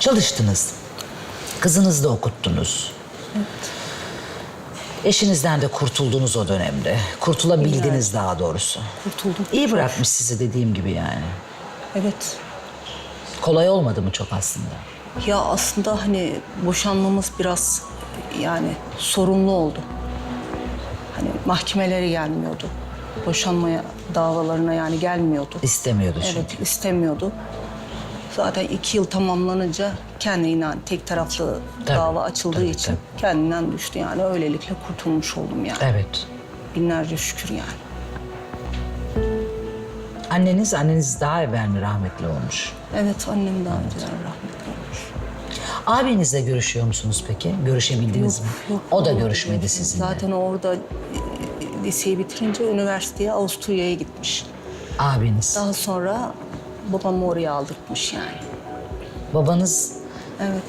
Çalıştınız. Kızınızı da okuttunuz. Eşinizden de kurtuldunuz o dönemde. Kurtulabildiniz daha doğrusu. Kurtuldum. İyi bırakmış sizi dediğim gibi yani. Evet. Kolay olmadı mı çok aslında? Ya aslında hani boşanmamız biraz yani sorunlu oldu. Hani mahkemelere gelmiyordu. Boşanmaya davalarına yani gelmiyordu. İstemiyordu çünkü. Evet istemiyordu. Zaten iki yıl tamamlanınca kendinden tek taraflı Tabii, dava açıldığı tabii, için kendinden düştü yani öylelikle kurtulmuş oldum yani. Evet. Binlerce şükür yani. Anneniz, anneniz daha evvel mi rahmetli olmuş? Evet annem daha önceden rahmetli olmuş. Abinizle görüşüyor musunuz peki? Görüşebildiniz mi? O da görüşmedi sizinle. Zaten orada e, liseyi bitirince üniversiteye Avusturya'ya gitmiş. Abiniz. Daha sonra babamı oraya aldırtmış yani. Babanız Evet.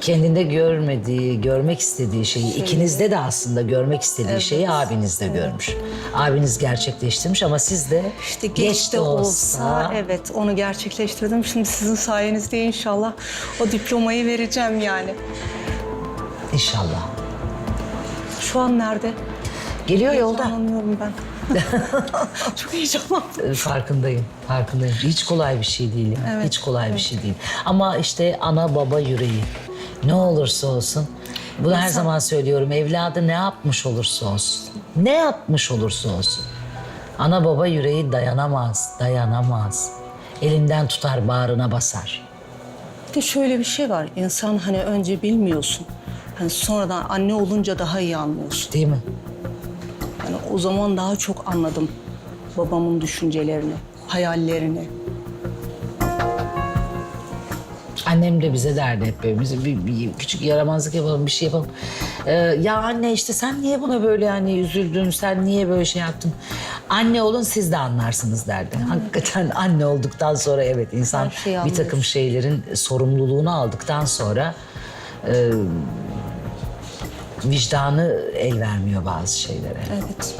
kendinde görmediği, görmek istediği şeyi, ikinizde de aslında görmek istediği Evet. şeyi abinizde görmüş. Abiniz gerçekleştirmiş ama siz de İşte geç, de olsa, evet onu gerçekleştirdim. Şimdi sizin sayenizde inşallah o diplomayı vereceğim yani. inşallah. Şu an nerede? Geliyor yolda. Anlamıyorum ben. Çok heyecanlandım. Ee, Farkındayım, farkındayım. Hiç kolay bir şey değil. ya. Evet, Hiç kolay bir şey değil. Ama işte ana baba yüreği. Ne olursa olsun. Bunu her zaman söylüyorum. Evladı ne yapmış olursa olsun. Ne yapmış olursa olsun. Ana baba yüreği dayanamaz, dayanamaz. Elinden tutar, bağrına basar. Bir de şöyle bir şey var. İnsan hani önce bilmiyorsun. Hani sonradan anne olunca daha iyi anlıyorsun. Değil mi? Yani o zaman daha çok anladım babamın düşüncelerini, hayallerini. Annem de bize derdi hep böyle. Biz bir, bir küçük yaramazlık yapalım, bir şey yapalım. Ee, ya anne işte sen niye buna böyle hani üzüldün, sen niye böyle şey yaptın? Anne olun siz de anlarsınız derdi. Hakikaten anne olduktan sonra evet insan Her şeyi bir takım anlıyorsun. şeylerin sorumluluğunu aldıktan sonra e, vicdanı el vermiyor bazı şeylere. Evet.